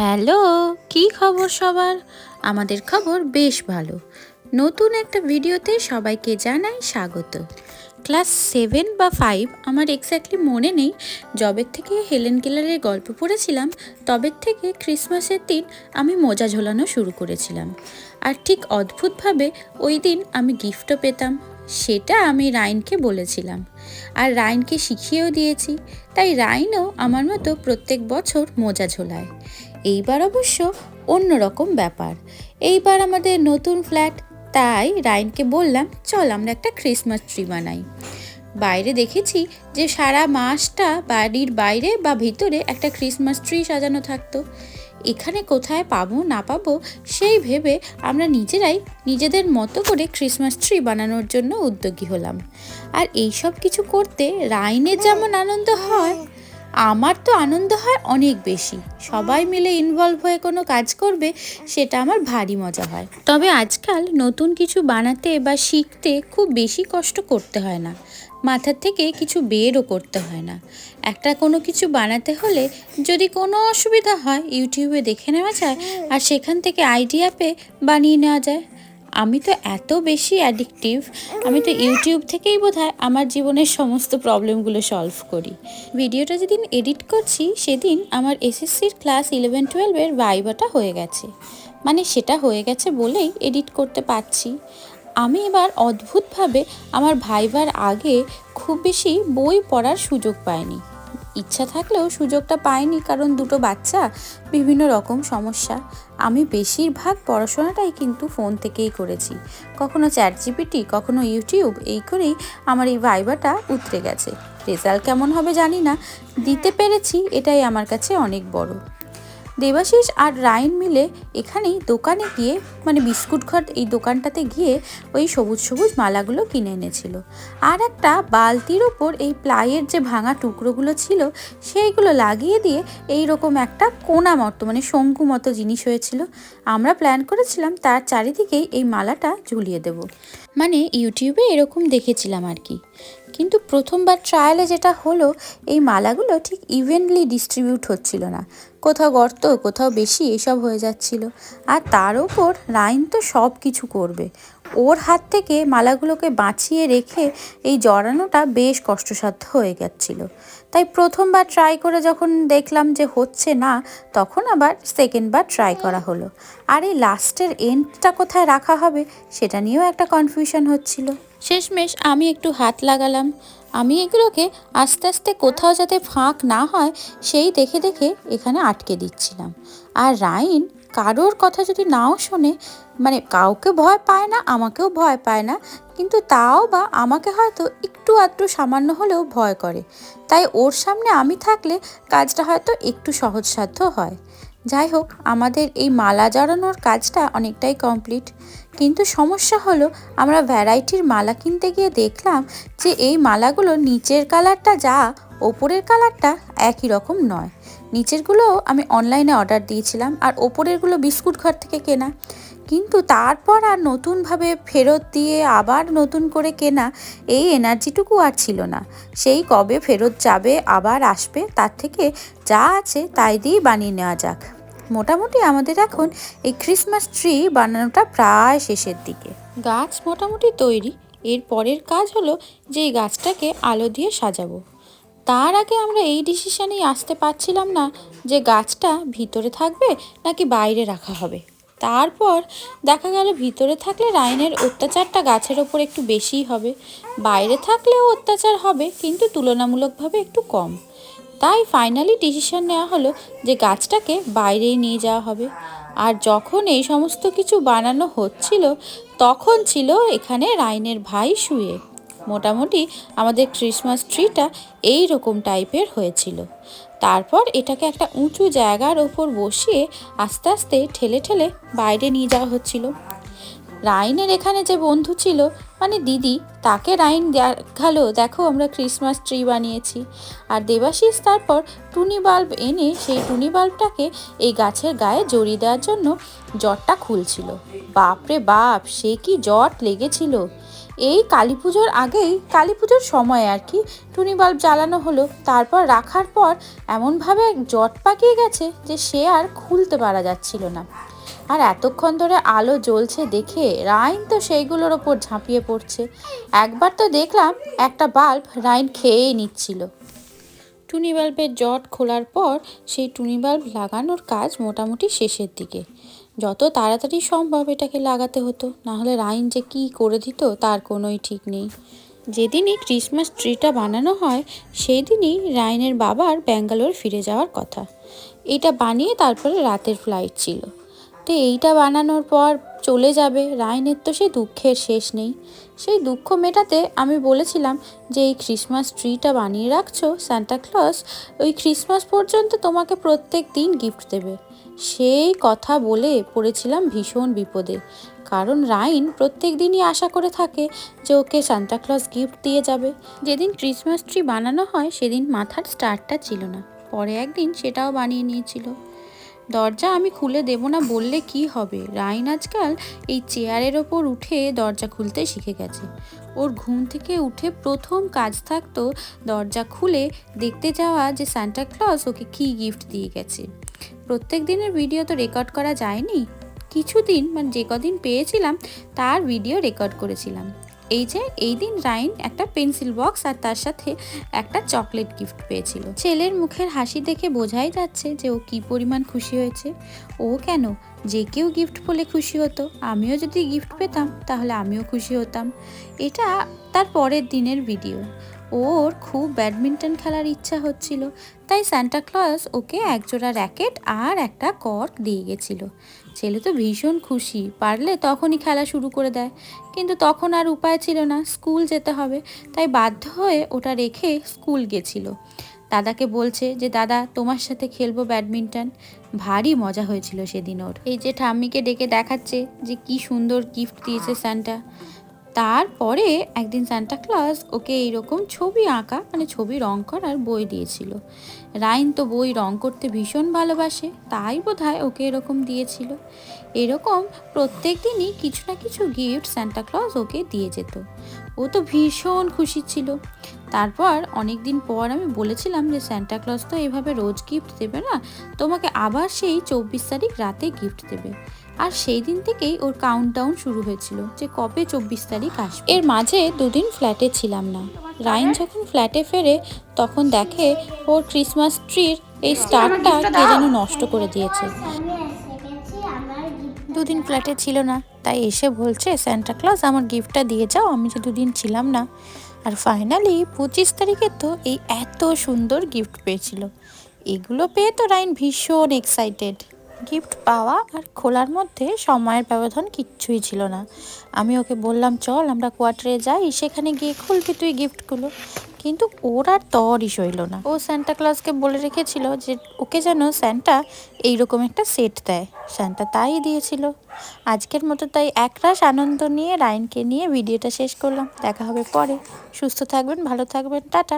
Hello, কি খবর সবার? আমাদের খবর বেশ ভালো। নতুন একটা ভিডিওতে সবাইকে জানাই স্বাগত। ক্লাস সেভেন বা ফাইভ আমার এক্স্যাক্টলি মনে নেই। জবের থেকে হেলেন কেলারের গল্প পড়েছিলাম তবের থেকে ক্রিসমাসের দিন আমি মোজা ঝোলানো শুরু করেছিলাম। আর ঠিক অদ্ভুতভাবে ওই দিন আমি গিফটও পেতাম, সেটা আমি রাইনকে বলেছিলাম। আর রাইনকে শিখিয়েও দিয়েছি, তাই রাইনও আমার মতো প্রত্যেক বছর মোজা ঝোলায়। এইবার অবশ্য অন্যরকম ব্যাপার। এইবার আমাদের নতুন ফ্ল্যাট, তাই রাইনকে বললাম, চল আমরা একটা ক্রিসমাস ট্রি বানাই। বাইরে দেখেছি যে সারা মাসটা বাড়ির বাইরে বা ভিতরে একটা ক্রিসমাস ট্রি সাজানো থাকতো। এখানে কোথায় পাবো, না পাবো, সেই ভেবে আমরা নিজেরাই নিজেদের মতো করে ক্রিসমাস ট্রি বানানোর জন্য উদ্যোগী হলাম। আর এই সব কিছু করতে রাইনের যেমন আনন্দ হয় আমার তো আনন্দ হয় অনেক বেশি। সবাই মিলে ইনভলভ হয়ে কোনো কাজ করবে, সেটা আমার ভারী মজা হয়। তবে আজকাল নতুন কিছু বানাতে বা শিখতে খুব বেশি কষ্ট করতে হয় না। মাথার থেকে কিছু বেরও করতে হয় না। একটা কোনো কিছু বানাতে হলে যদি কোনো অসুবিধা হয়, ইউটিউবে দেখে নেওয়া যায় আর সেখান থেকে আইডিয়া পেয়ে বানিয়ে নেওয়া যায়। আমি তো এত বেশি অ্যাডিকটিভ আমি তো ইউটিউব থেকেই বোধহয় আমার জীবনের সমস্ত প্রবলেমগুলো সলভ করি। ভিডিওটা যেদিন এডিট করছি, সেদিন আমার এসএসসির ক্লাস ইলেভেন টুয়েলভের ভাইবাটা হয়ে গেছে। মানে সেটা হয়ে গেছে বলেই এডিট করতে পারছি। আমি এবার অদ্ভুতভাবে আমার ভাইবার আগে খুব বেশি বই পড়ার সুযোগ পাইনি। ইচ্ছা থাকলেও সুযোগটা পাইনি কারণ দুটো বাচ্চা, বিভিন্ন রকম সমস্যা। আমি বেশিরভাগ পড়াশোনাটাই কিন্তু ফোন থেকেই করেছি। কখনো চ্যাট জিপিটি কখনো ইউটিউব এই করেই আমার এই ভাইবাটা উতরে গেছে। রেজাল্ট কেমন হবে জানি না। দিতে পেরেছি, এটাই আমার কাছে অনেক বড়। দেবাশিস আর রায়ন মিলে এখানেই দোকানে গিয়ে মানে বিস্কুট ঘর এই দোকানটাতে গিয়ে ওই সবুজ সবুজ মালাগুলো কিনে এনেছিল। আর একটা বালতির ওপর এই প্লাইয়ের যে ভাঙা টুকরোগুলো ছিল, সেইগুলো লাগিয়ে দিয়ে এই রকম একটা কোনা মতো মানে শঙ্কু মতো জিনিস হয়েছিল। আমরা প্ল্যান করেছিলাম তার চারিদিকেই এই মালাটা ঝুলিয়ে দেব। মানে ইউটিউবে এরকম দেখেছিলাম আর কি। কিন্তু প্রথমবার ট্রায়ালে যেটা হলো, এই মালাগুলো ঠিক ইভেনলি ডিস্ট্রিবিউট হচ্ছিল না। কোথাও গর্ত, কোথাও বেশি, এসব হয়ে যাচ্ছিল। আর তার ওপর রাইন তো সব কিছু করবে। ওর হাত থেকে মালাগুলোকে বাঁচিয়ে রেখে এই জড়ানোটা বেশ কষ্টসাধ্য হয়ে যাচ্ছিল তাই প্রথমবার ট্রাই করে যখন দেখলাম যে হচ্ছে না, তখন আবার সেকেন্ডবার ট্রাই করা হলো। আর এই লাস্টের এন্ডটা কোথায় রাখা হবে, সেটা নিয়েও একটা কনফিউশন হচ্ছিল। শেষমেশ আমি একটু হাত লাগালাম। আমি এগুলোকে আস্তে আস্তে কোথাও যাতে ফাঁক না হয়, সেই দেখে দেখে এখানে আটকে দিচ্ছিলাম। আর রাইন কারোর কথা যদি নাও শোনে মানে কাউকে ভয় পায় না, আমাকেও ভয় পায় না, কিন্তু তাও বা আমাকে হয়তো একটু আধটু সামান্য হলেও ভয় করে। তাই ওর সামনে আমি থাকলে কাজটা হয়তো একটু সহজসাধ্য হয়। যাই হোক আমাদের এই মালা জড়ানোর কাজটা অনেকটাই কমপ্লিট কিন্তু সমস্যা হলো, আমরা ভ্যারাইটির মালা কিনতে গিয়ে দেখলাম যে এই মালাগুলো নিচের কালারটা যা, ওপরের কালারটা একই রকম নয়। নিচেরগুলোও আমি অনলাইনে অর্ডার দিয়েছিলাম আর ওপরেরগুলো বিস্কুট ঘর থেকে কেনা। কিন্তু তারপর আর নতুনভাবে ফেরত দিয়ে আবার নতুন করে কেনা, এই এনার্জিটুকু আর ছিল না। সেই কবে ফেরত যাবে, আবার আসবে, তার থেকে যা আছে তাই দিয়েই বানিয়ে নেওয়া যাক। মোটামুটি আমাদের এখন এই ক্রিসমাস ট্রি বানানোটা প্রায় শেষের দিকে। গাছ মোটামুটি তৈরি। এর পরের কাজ হলো যে এই গাছটাকে আলো দিয়ে সাজাবো। তার আগে আমরা এই ডিসিশনেই আসতে পারছিলাম না যে গাছটা ভিতরে থাকবে নাকি বাইরে রাখা হবে। তারপর দেখা গেল ভিতরে থাকলে রাইনের অত্যাচারটা গাছের ওপর একটু বেশিই হবে। বাইরে থাকলেও অত্যাচার হবে, কিন্তু তুলনামূলকভাবে একটু কম। তাই ফাইনালি ডিসিশন নেওয়া হলো যে গাছটাকে বাইরেই নিয়ে যাওয়া হবে। আর যখন এই সমস্ত কিছু বানানো হচ্ছিল, তখন ছিল এখানে রাইনের ভাই শুয়ে। মোটামুটি আমাদের ক্রিসমাস ট্রিটা এই রকম টাইপের হয়েছিল। তারপর এটাকে একটা উঁচু জায়গার ওপর বসিয়ে আস্তে আস্তে ঠেলে ঠেলে বাইরে নিয়ে যাওয়া হচ্ছিল। রাইনের এখানে যে বন্ধু ছিল মানে দিদি, তাকে রাইন দেখাল, দেখো আমরা ক্রিসমাস ট্রি বানিয়েছি। আর দেবাশিস তারপর টুনি বাল্ব এনে সেই টুনি বাল্বটাকে এই গাছের গায়ে জড়িয়ে দেওয়ার জন্য জ্বরটা খুলছিল। বাপরে বাপ, সে কি জট লেগেছিল! এই কালী পুজোর আগেই কালী পুজোর সময় আর কি, টুনি বাল্ব জ্বালানো হলো। তারপর রাখার পর এমনভাবে জট পাকিয়ে গেছে যে সে আর খুলতে পারা যাচ্ছিল না। আর এতক্ষণ ধরে আলো জ্বলছে দেখে রাইন তো সেইগুলোর ওপর ঝাঁপিয়ে পড়ছে। একবার তো দেখলাম একটা বাল্ব রাইন খেয়েই নিচ্ছিল। টুনি বাল্বের জট খোলার পর সেই টুনি বাল্ব লাগানোর কাজ মোটামুটি শেষের দিকে। যত তাড়াতাড়ি সম্ভব এটাকে লাগাতে হতো নাহলে রাইন যে কী করে দিত তার কোনোই ঠিক নেই। যেদিনই ক্রিসমাস ট্রিটা বানানো হয় সেই দিনই রাইনের বাবার ব্যাঙ্গালোর ফিরে যাওয়ার কথা। এটা বানিয়ে তারপরে রাতের ফ্লাইট ছিল। তো এইটা বানানোর পর চলে যাবে। রাইনের তো সেই দুঃখের শেষ নেই। সেই দুঃখ মেটাতে আমি বলেছিলাম যে, এই ক্রিসমাস ট্রিটা বানিয়ে রাখছো সান্টা ক্লজ ওই ক্রিসমাস পর্যন্ত তোমাকে প্রত্যেক দিন গিফট দেবে। সেই কথা বলে পড়েছিলাম ভীষণ বিপদে। কারণ রাইন প্রত্যেক দিনই আশা করে থাকে যে, ওকে সান্টা ক্লজ গিফট দিয়ে যাবে। যেদিন ক্রিসমাস ট্রি বানানো হয়, সেদিন মাথার স্টারটা ছিল না। পরে একদিন সেটাও বানিয়ে নিয়েছিল। দরজা আমি খুলে দেব না বললে কি হবে? রাইন আজকাল এই চেয়ারের ওপর উঠে দরজা খুলতে শিখে গেছে। ওর ঘুম থেকে উঠে প্রথম কাজ থাকতো দরজা খুলে দেখতে যাওয়া যে সান্টা ক্লজ ওকে কী গিফট দিয়ে গেছে। প্রত্যেক দিনের ভিডিও তো রেকর্ড করা যায়নি। কিছুদিন মানে যে কদিন পেয়েছিলাম, তার ভিডিও রেকর্ড করেছিলাম। এই যে, এই দিন রাইন একটা পেন্সিল বক্স আর তার সাথে একটা চকলেট গিফট পেয়েছিল। ছেলের মুখের হাসি দেখে বোঝাই যাচ্ছে যে ও কি পরিমাণ খুশি হয়েছে। ও কেন? যে কেউ গিফট পেলে খুশি হতো। আমিও যদি গিফট পেতাম, তাহলে আমিও খুশি হতাম। এটা তার পরের দিনের ভিডিও। ওর খুব ব্যাডমিন্টন খেলার ইচ্ছা হচ্ছিল, তাই সান্টা ক্লজ ওকে একজোড়া র্যাকেট আর একটা কর্ক দিয়ে গেছিল। ছেলে তো ভীষণ খুশি, পারলে তখনই খেলা শুরু করে দেয়। কিন্তু তখন আর উপায় ছিল না, স্কুল যেতে হবে, তাই বাধ্য হয়ে ওটা রেখে স্কুল গেছিল। দাদাকে বলছে যে, দাদা, তোমার সাথে খেলব ব্যাডমিন্টন। ভারী মজা হয়েছিল সেদিন ওর। এই যে ঠাম্মিকে ডেকে দেখাচ্ছে যে, কি সুন্দর গিফট দিয়েছে স্যান্টা তারপরে একদিন সান্টা ক্লজ ওকে এইরকম ছবি আঁকা মানে ছবি রং করার বই দিয়েছিল। রাইন তো বই রং করতে ভীষণ ভালোবাসে, তাই বোধ ওকে এরকম দিয়েছিল। এরকম প্রত্যেক দিনই কিছু না কিছু গিফট সান্টা ক্লজ ওকে দিয়ে যেত। ও তো ভীষণ খুশি ছিল। তারপর অনেক দিন পর আমি বলেছিলাম যে স্যান্টা ক্লজ তো এভাবে রোজ গিফট দেবে না, তোমাকে আবার সেই চব্বিশ তারিখ রাতে গিফট দেবে। আর সেই দিন থেকেই ওর কাউন্টডাউন শুরু হয়েছিল যে কবে চব্বিশ তারিখ আসবে। এর মাঝে দুদিন ফ্ল্যাটে ছিলাম না। রাইন যখন ফ্ল্যাটে ফেরে তখন দেখে ওর ক্রিসমাস ট্রির এই স্টারটা কে যেন নষ্ট করে দিয়েছে। দুদিন ফ্ল্যাটে ছিল না তাই এসে বলছে স্যান্টা ক্লজ আমার গিফটটা দিয়ে যাও আমি যে দুদিন ছিলাম না। আর ফাইনালি পঁচিশ তারিখে তো এই এত সুন্দর গিফট পেয়েছিল। এগুলো পেয়ে তো রাইন ভীষণ এক্সাইটেড গিফট পাওয়া আর খোলার মধ্যে সময়ের ব্যবধান কিচ্ছুই ছিল না। আমি ওকে বললাম, চল, আমরা কোয়ার্টারে যাই, সেখানে গিয়ে খুলবি তুই গিফটগুলো কিন্তু ওর আর তরই সইল না। ও স্যান্টা ক্লাসকে বলে রেখেছিল যে, ওকে যেন স্যান্টা এইরকম একটা সেট দেয়। স্যান্টা তাই দিয়েছিল। আজকের মতো তাই একরাশ আনন্দ নিয়ে রায়নকে নিয়ে ভিডিওটা শেষ করলাম। দেখা হবে পরে। সুস্থ থাকবেন, ভালো থাকবেন, টাটা।